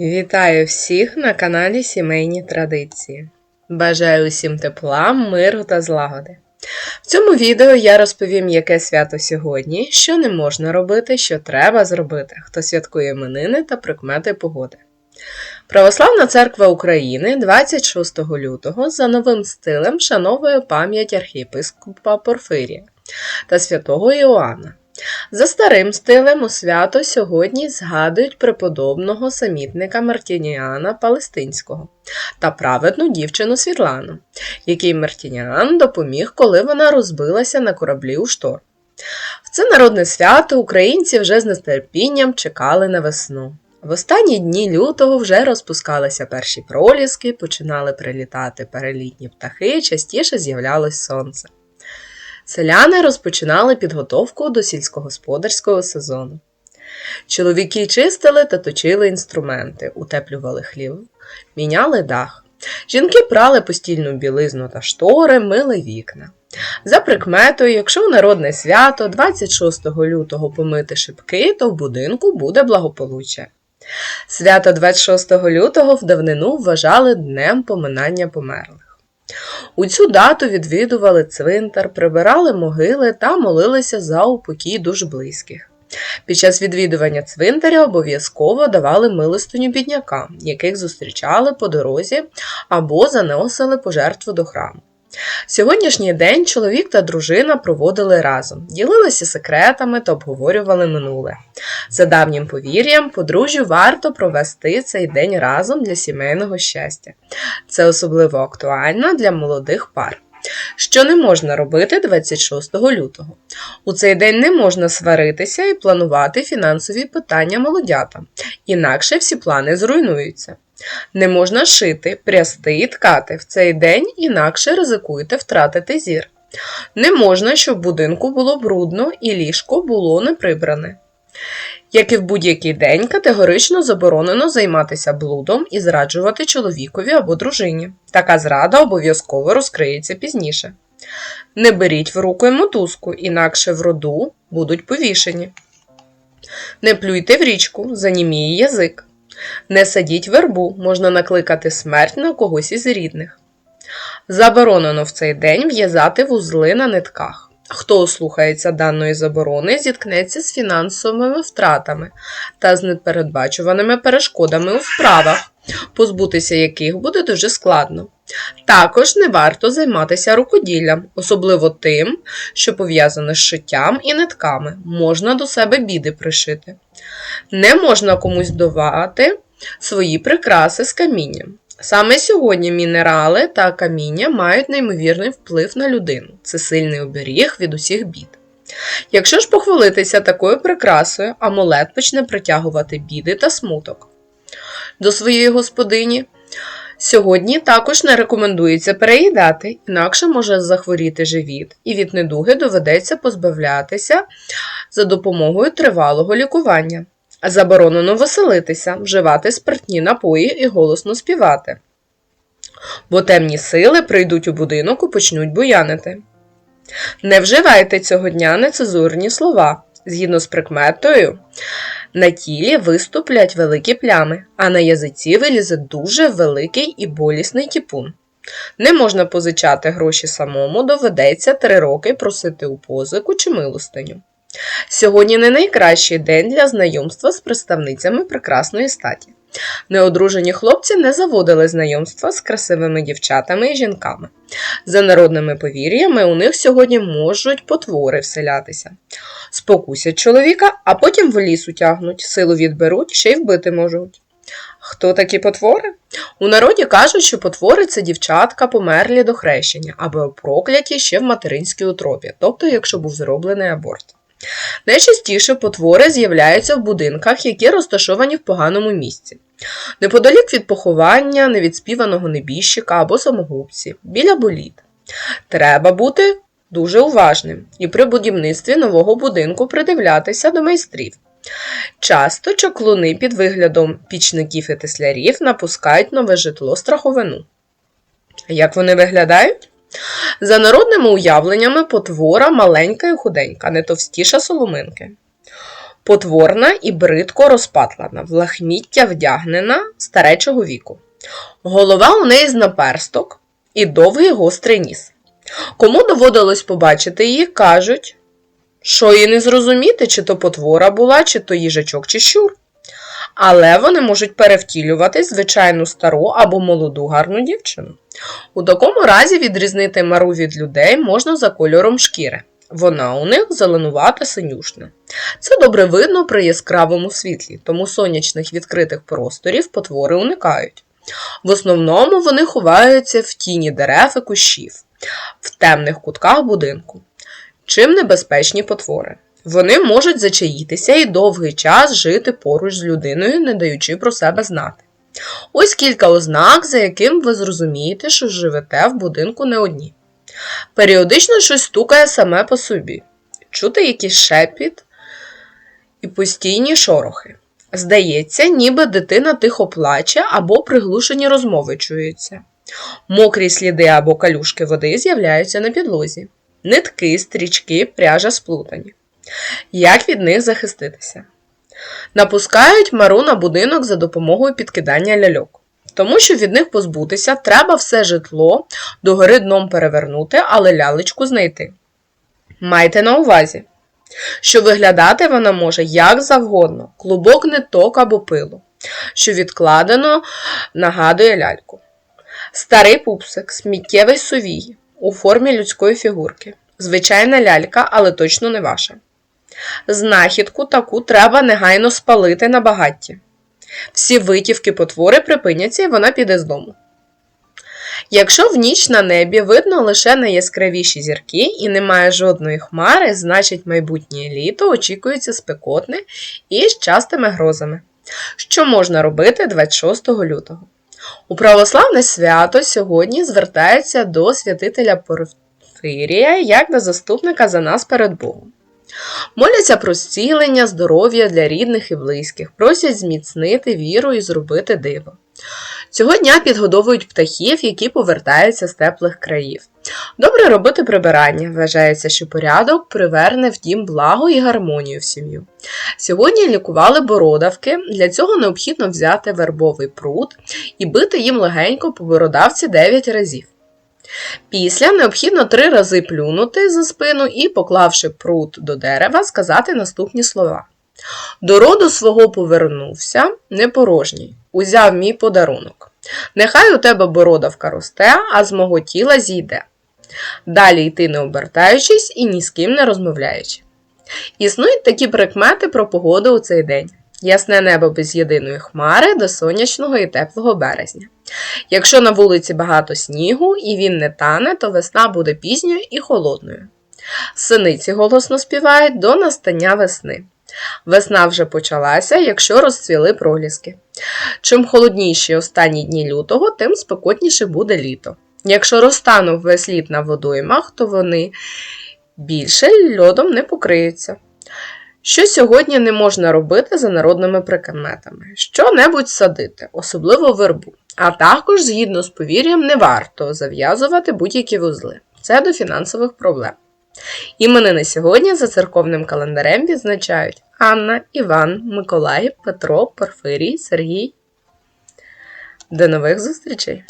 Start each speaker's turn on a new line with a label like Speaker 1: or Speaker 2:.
Speaker 1: Вітаю всіх на каналі Сімейні Традиції. Бажаю усім тепла, миру та злагоди. В цьому відео я розповім, яке свято сьогодні, що не можна робити, що треба зробити, хто святкує іменини та прикмети погоди. Православна церква України 26 лютого за новим стилем вшановує пам'ять архієпископа Порфирія та святого Іоанна. За старим стилем у свято сьогодні згадують преподобного самітника Мартініана Палестинського та праведну дівчину Світлану, якій Мартініан допоміг, коли вона розбилася на кораблі у шторм. В це народне свято українці вже з нетерпінням чекали на весну. В останні дні лютого вже розпускалися перші проліски, починали прилітати перелітні птахи, частіше з'являлось сонце. Селяни розпочинали підготовку до сільськогосподарського сезону. Чоловіки чистили та точили інструменти, утеплювали хлів, міняли дах. Жінки прали постільну білизну та штори, мили вікна. За прикметою, якщо в народне свято 26 лютого помити шибки, то в будинку буде благополуччя. Свято 26 лютого в давнину вважали днем поминання померлих. У цю дату відвідували цвинтар, прибирали могили та молилися за упокій душ близьких. Під час відвідування цвинтаря обов'язково давали милостиню біднякам, яких зустрічали по дорозі або заносили пожертву до храму. Сьогоднішній день чоловік та дружина проводили разом, ділилися секретами та обговорювали минуле. За давнім повір'ям, подружжю варто провести цей день разом для сімейного щастя. Це особливо актуально для молодих пар. Що не можна робити 26 лютого. У цей день не можна сваритися і планувати фінансові питання молодятам, інакше всі плани зруйнуються. Не можна шити, прясти і ткати в цей день, інакше ризикуєте втратити зір. Не можна, щоб в будинку було брудно і ліжко було не прибране. Як і в будь-який день, категорично заборонено займатися блудом і зраджувати чоловікові або дружині. Така зрада обов'язково розкриється пізніше. Не беріть в руку мотузку, інакше в роду будуть повішені. Не плюйте в річку, заніміє язик. Не садіть вербу, можна накликати смерть на когось із рідних. Заборонено в цей день в'язати вузли на нитках. Хто ослухається даної заборони, зіткнеться з фінансовими втратами та з непередбачуваними перешкодами у вправах, позбутися яких буде дуже складно. Також не варто займатися рукоділлям, особливо тим, що пов'язане з шиттям і нитками, можна до себе біди пришити. Не можна комусь давати свої прикраси з камінням. Саме сьогодні мінерали та каміння мають неймовірний вплив на людину. Це сильний оберіг від усіх бід. Якщо ж похвалитися такою прикрасою, амулет почне притягувати біди та смуток. До своєї господині сьогодні також не рекомендується переїдати, інакше може захворіти живіт, і від недуги доведеться позбавлятися за допомогою тривалого лікування. Заборонено веселитися, вживати спиртні напої і голосно співати. Бо темні сили прийдуть у будинок і почнуть буянити. Не вживайте цього дня нецезурні слова. Згідно з прикметою, на тілі виступлять великі плями, а на язиці вилізе дуже великий і болісний тіпун. Не можна позичати гроші самому, доведеться три роки просити у позику чи милостиню. Сьогодні не найкращий день для знайомства з представницями прекрасної статі. Неодружені хлопці не заводили знайомства з красивими дівчатами і жінками. За народними повір'ями, у них сьогодні можуть потвори вселятися. Спокусять чоловіка, а потім в ліс утягнуть, силу відберуть, ще й вбити можуть. Хто такі потвори? У народі кажуть, що потвори це дівчатка померлі до хрещення або прокляті ще в материнській утробі, тобто якщо був зроблений аборт. Найчастіше потвори з'являються в будинках, які розташовані в поганому місці. Неподалік від поховання невідспіваного небіжчика або самогубці, біля боліт. Треба бути дуже уважним і при будівництві нового будинку придивлятися до майстрів. Часто чаклуни під виглядом пічників і теслярів напускають нове житло страховину. Як вони виглядають? За народними уявленнями, потвора маленька і худенька, не товстіша соломинки. потворна і бридко розпатлана, в лахміття вдягнена старечого віку. Голова у неї з наперсток і довгий гострий ніс. Кому доводилось побачити її, кажуть, що їй не зрозуміти, чи то потвора була, чи то їжачок, чи щур. Але вони можуть перевтілювати звичайну стару або молоду гарну дівчину. У такому разі відрізнити мару від людей можна за кольором шкіри. Вона у них зеленувата синюшна. Це добре видно при яскравому світлі, тому сонячних відкритих просторів потвори уникають. В основному вони ховаються в тіні дерев і кущів, в темних кутках будинку. Чим небезпечні потвори? Вони можуть зачаїтися і довгий час жити поруч з людиною, не даючи про себе знати. Ось кілька ознак, за яким ви зрозумієте, що живете в будинку не одні. Періодично щось стукає саме по собі, чути якийсь шепіт і постійні шорохи. Здається, ніби дитина тихо плаче або приглушені розмови чуються. Мокрі сліди або калюшки води з'являються на підлозі. Нитки, стрічки, пряжа сплутані. Як від них захиститися? Напускають мару на будинок за допомогою підкидання ляльок. Тому що від них позбутися треба все житло догори дном перевернути, але лялечку знайти. Майте на увазі, що виглядати вона може як завгодно, клубок ниток або пилу, що відкладено нагадує ляльку. Старий пупсик, сміттєвий сувій у формі людської фігурки. Звичайна лялька, але точно не ваша. Знахідку таку треба негайно спалити на багатті. Всі витівки потвори припиняться і вона піде з дому. Якщо в ніч на небі видно лише найяскравіші зірки і немає жодної хмари, значить майбутнє літо очікується спекотне і з частими грозами. Що можна робити 26 лютого? У православне свято сьогодні звертаються до святителя Порфирія як до заступника за нас перед Богом. Моляться про зцілення, здоров'я для рідних і близьких, просять зміцнити віру і зробити диво. Цього дня підгодовують птахів, які повертаються з теплих країв. Добре робити прибирання. Вважається, що порядок приверне в дім благо і гармонію в сім'ю. Сьогодні лікували бородавки, для цього необхідно взяти вербовий прут і бити їм легенько по бородавці 9 разів. Після необхідно три рази плюнути за спину і, поклавши прут до дерева, сказати наступні слова. До роду свого повернувся, непорожній, узяв мій подарунок. Нехай у тебе бородавка росте, а з мого тіла зійде. Далі йти не обертаючись і ні з ким не розмовляючи. Існують такі прикмети про погоду у цей день. Ясне небо без єдиної хмари до сонячного і теплого березня. Якщо на вулиці багато снігу і він не тане, то весна буде пізньою і холодною. Синиці голосно співають до настання весни. Весна вже почалася, якщо розцвіли проліски. Чим холодніші останні дні лютого, тим спекотніше буде літо. Якщо розтанув весь лід на водоймах, то вони більше льодом не покриються. Що сьогодні не можна робити за народними прикметами? Що-небудь садити, особливо вербу. А також, згідно з повір'ям, не варто зав'язувати будь-які вузли. Це до фінансових проблем. Іменини сьогодні за церковним календарем відзначають Анна, Іван, Миколай, Петро, Порфирій, Сергій. До нових зустрічей!